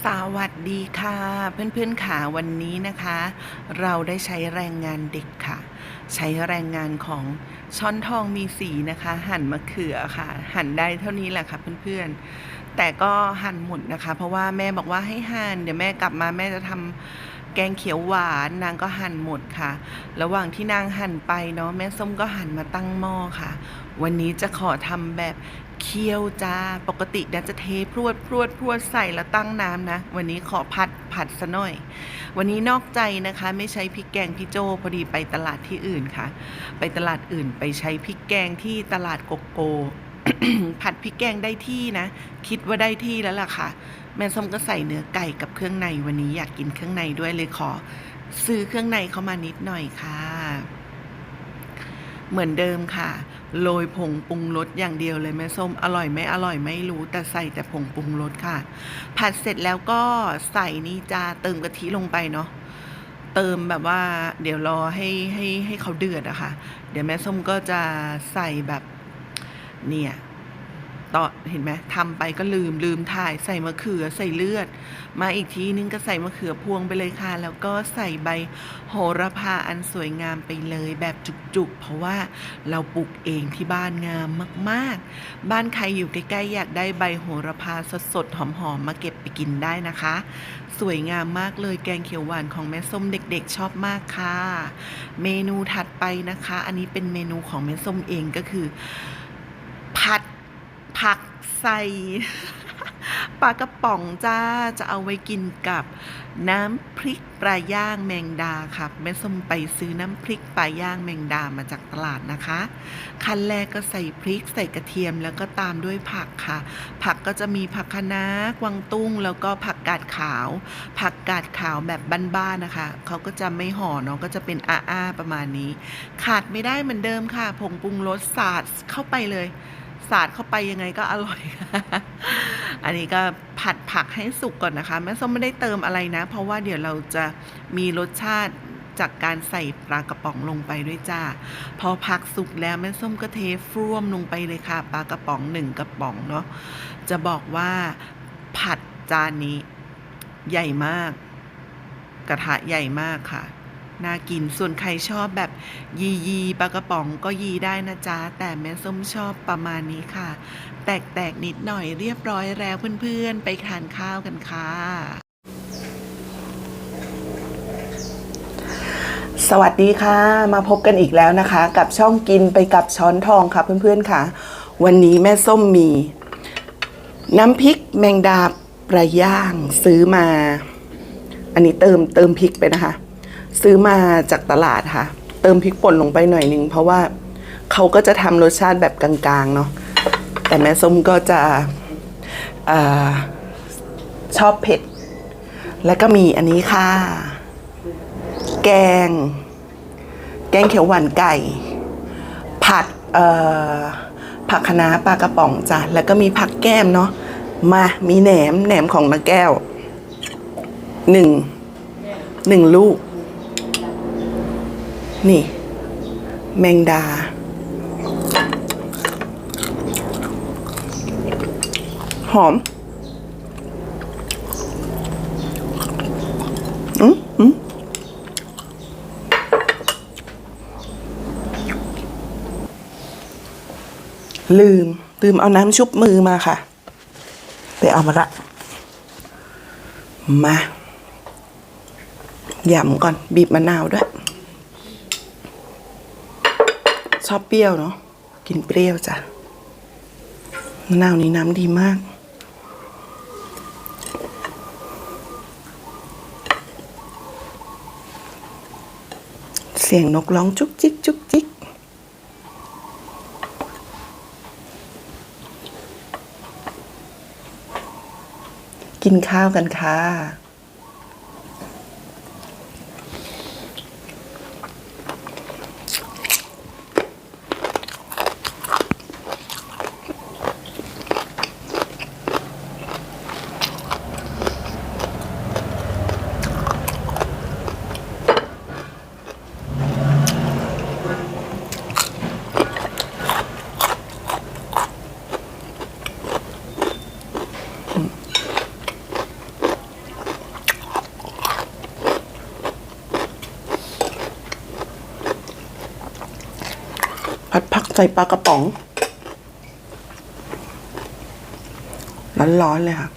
สวัสดีค่ะ เพื่อนๆค่ะวันนี้นะคะ เราได้ใช้แรงงานเด็กค่ะ ใช้แรงงานของช้อนทองมีสีนะคะ หั่นมะเขือค่ะ หั่นได้เท่านี้แหละค่ะเพื่อนๆ แต่ก็หั่นหมดนะคะ เพราะว่าแม่บอกว่าให้หั่นเดี๋ยวแม่กลับมาแม่จะทำแกงเขียวหวานนางก็หั่นหมดค่ะ ระหว่างที่นางหั่นไปเนาะแม่ส้มก็หั่นมาตั้งหม้อค่ะ วันนี้จะขอทำแบบ เคี่ยวจ้า ปกตินจะเทพรวดพรวดพรวดใส่แล้วตั้งน้ำนะ วันนี้ขอผัดผัดซะหน่อย วันนี้นอกใจนะคะ ไม่ใช้พริกแกงพี่โจพอดีไปตลาดที่อื่นค่ะ ไปตลาดอื่นไปใช้พริกแกงที่ตลาดโกโก้ผัดพริกแกงได้ที่นะ คิดว่าได้ที่แล้วล่ะค่ะ แม่ส้มก็ใส่เนื้อไก่กับเครื่องในวันนี้อยากกินเครื่องในด้วยเลยขอ ซื้อเครื่องในเข้ามานิดหน่อยค่ะ เหมือนเดิมค่ะ โรยผงปรุงรสอย่างเดียวเลยแม่ส้มอร่อยไม่อร่อยไม่รู้แต่ใส่แต่ผงปรุงรสค่ะ ผัดเสร็จแล้วก็ใส่นี่จาเติมกะทิลงไปเนาะเติมแบบว่า เดี๋ยวรอให้ให้ให้เขาเดือดอะค่ะ เดี๋ยวแม่ส้มก็จะใส่แบบเนี่ย ต่อเห็นไหมทำไปก็ลืมลืมถ่ายใส่มะเขือใส่เลือด มาอีกทีนึงก็ใส่มะเขือพวงไปเลยค่ะ แล้วก็ใส่ใบโหระพาอันสวยงามไปเลยแบบจุกๆ เพราะว่าเราปลูกเองที่บ้านงามมากๆ บ้านใครอยู่ใกล้ๆอยากได้ใบโหระพาสดๆหอมๆมาเก็บไปกินได้นะคะ สวยงามมากเลยแกงเขียวหวานของแม่ส้มเด็กๆ ชอบมากค่ะ เมนูถัดไปนะคะ อันนี้เป็นเมนูของแม่ส้มเองก็คือ ผัด ผักใส่ปลากระป๋องจ้า จะเอาไว้กินกับน้ำพริกปลาย่างแมงดาค่ะแม่ส้มไปซื้อน้ำพริกปลาย่างแมงดามาจากตลาดนะคะ ขั้นแรกก็ใส่พริกใส่กระเทียมแล้วก็ตามด้วยผักค่ะ ผักก็จะมีผักคะน้ากวางตุ้ง แล้วก็ผักกาดขาว ผักกาดขาวแบบบ้านๆนะคะ เขาก็จะไม่ห่อเนาะก็จะเป็นอ้าๆประมาณนี้ ขาดไม่ได้เหมือนเดิมค่ะ ผงปรุงรสสาดเข้าไปเลย สาดเข้าไปยังไงก็อร่อย อันนี้ก็ผัดผักให้สุกก่อนนะคะแม่ส้มไม่ได้เติมอะไรนะ เพราะว่าเดี๋ยวเราจะมีรสชาติจากการใส่ปลากระป๋องลงไปด้วยจ้า พอผักสุกแล้วแม่ส้มก็เทฟร่วมลงไปเลยค่ะ ปลากระป๋องหนึ่งกระป๋องเนาะ จะบอกว่าผัดจานนี้ใหญ่มาก กระทะใหญ่มากค่ะ น่ากิน ส่วนใครชอบแบบยียีปลากระป๋องก็ยีได้นะจ๊ะ แต่แม่ส้มชอบประมาณนี้ค่ะ แตกๆนิดหน่อยเรียบร้อยแล้วเพื่อนๆ ไปทานข้าวกันค่ะสวัสดีค่ะ มาพบกันอีกแล้วนะคะ กับช่องกินไปกับช้อนทองค่ะเพื่อนๆค่ะ วันนี้แม่ส้มมี น้ำพริกแมงดาปลาย่างซื้อมา อันนี้เติมเติมพริกไปนะคะ ซื้อมาจากตลาดค่ะ เติมพริกป่นลงไปหน่อยนึง เพราะว่าเขาก็จะทำรสชาติแบบกลางๆเนาะแต่แม่ส้มก็จะอชอบเผ็ด แล้วก็มีอันนี้ค่ะ แกง แกงเขียวหวานไก่ ผัดผักคะน้าปลากระป๋องจ้ะแล้วก็มีผักแก้มเนาะมามีแหนมแหนมของนาแก้วหนึ่งหนึ่งลูก นี่ แมงดา หอมอืมอืมลืม ลืมเอาน้ำชุบมือมาค่ะ ไปเอามาละ มาหยำก่อน บีบมะนาวด้วย ช อบเปรี้ยวเนาะกินเปรี้ยวจ้ะมะนาวนี้น้ำดีมากเสียงนกร้องจุกจิกจุกจิก กินข้าวกันค่ะ ส่ปลากระป๋อง ร้อนๆเลยค่ะ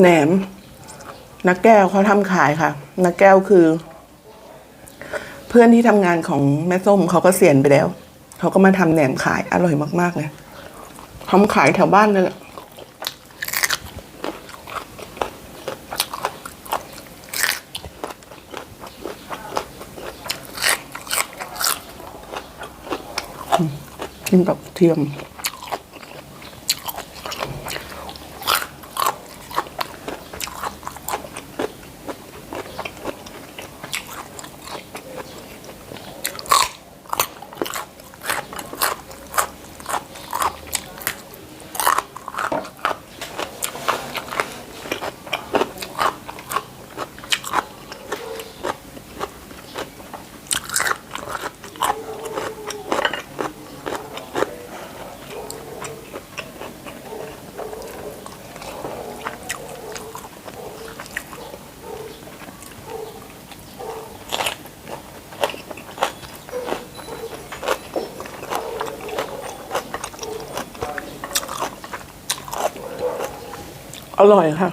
แหนมนักแก้วเขาทำขายค่ะ นักแก้วคือ เพื่อนที่ทำงานของแม่ส้มเขาก็เสียนไปแล้ว เขาก็มาทำแหนมขายอร่อยมากๆเลยทำขายแถวบ้านนั่นแหละกินกับเทียม อร่อยค่ะ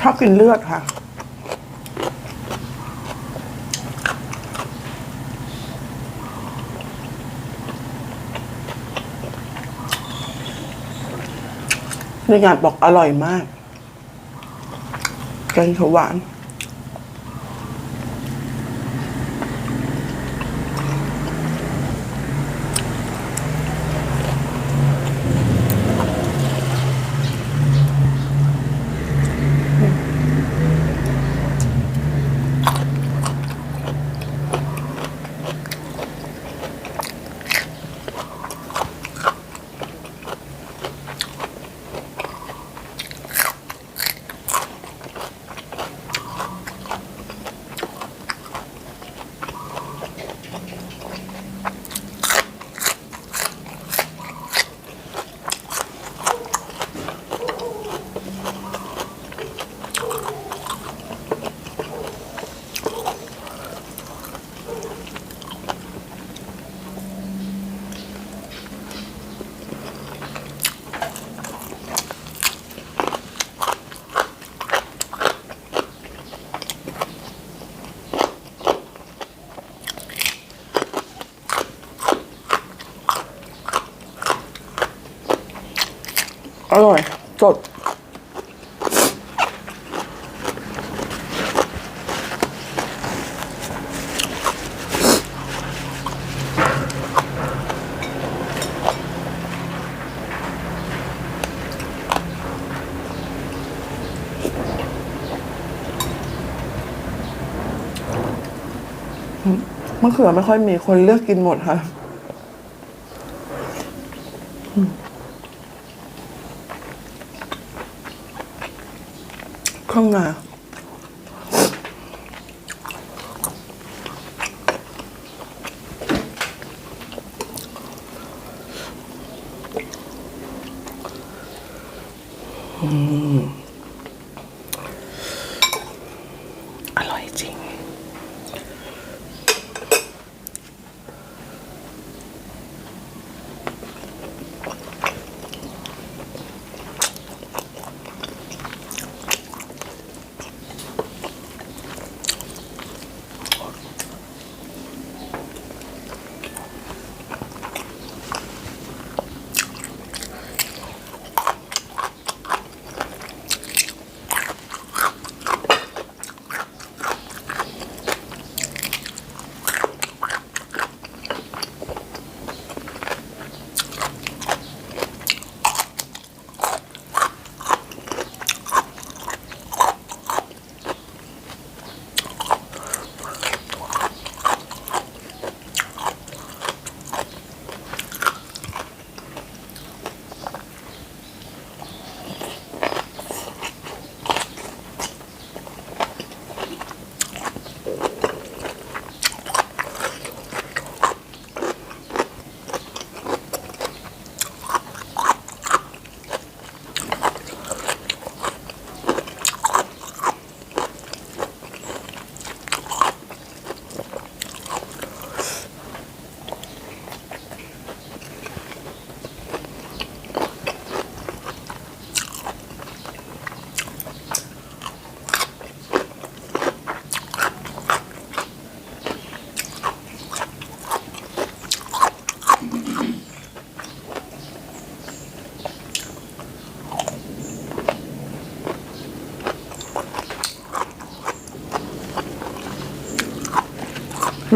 ชอบกินเลือดค่ะ ในงานบอกอร่อยมาก แกงเขียวหวาน อร่อยสดมะเขือไม่ค่อยมีคนเลือกกินหมดค่ะ ข้า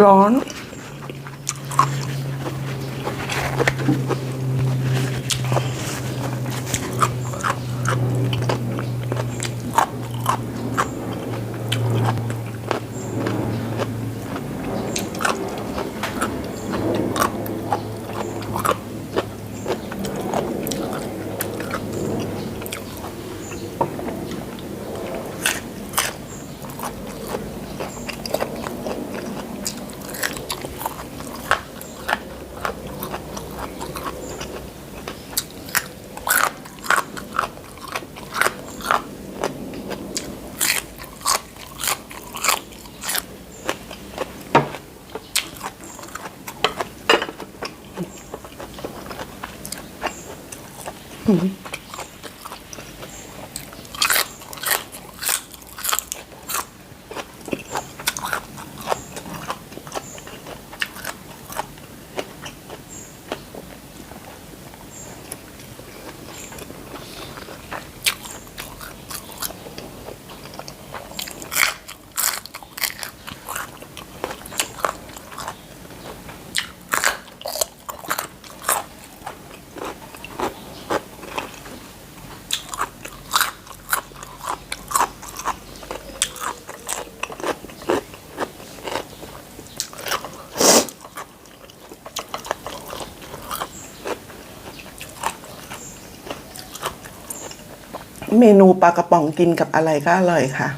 ร้ เมนูปลากระป๋องกินกับอะไรก็อร่อยค่ะ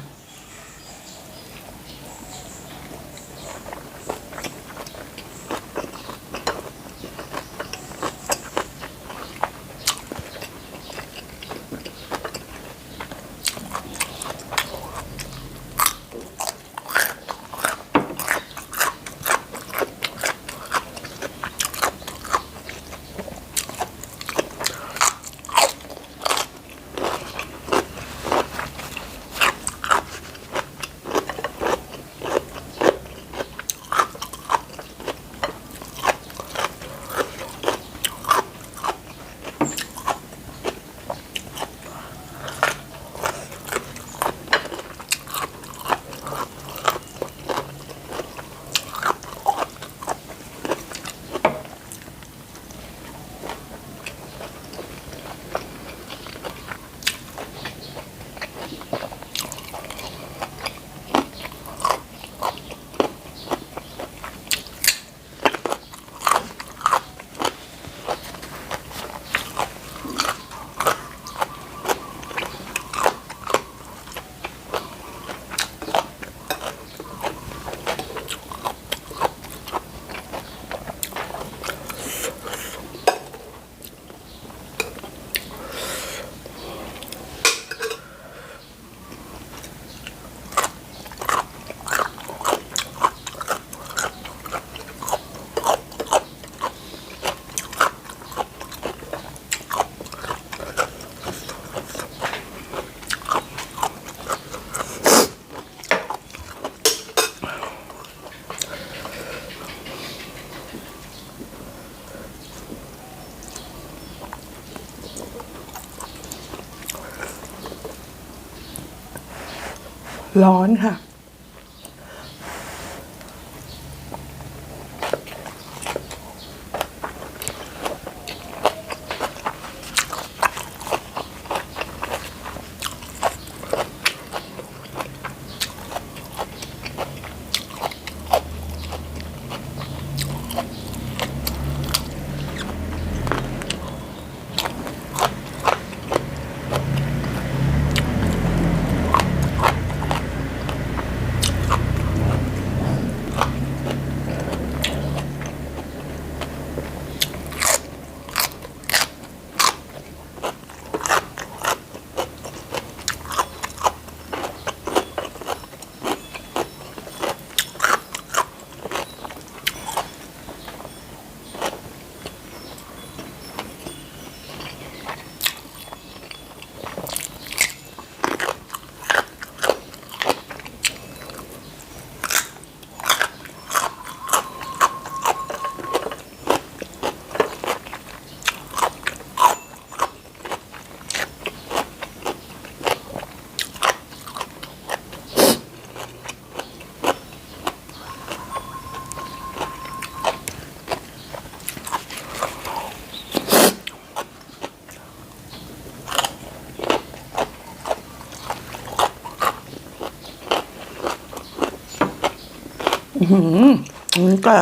ร้อนค่ะ อ มนี่ก็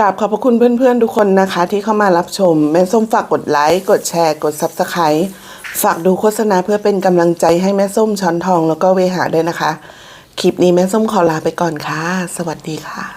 กราบขอบพระคุณเพื่อนๆทุกคนนะคะ ที่เข้ามารับชม แม่ส้มฝากกดไลค์กดแชร์ กด s u b สไครต์ฝากดูโฆษณาเพื่อเป็นกำลังใจให้แม่ส้มช้อนทองแล้วก็เวหาด้วยนะคะ คลิปนี้แม่ส้มขอลาไปก่อนค่ะ สวัสดีค่ะ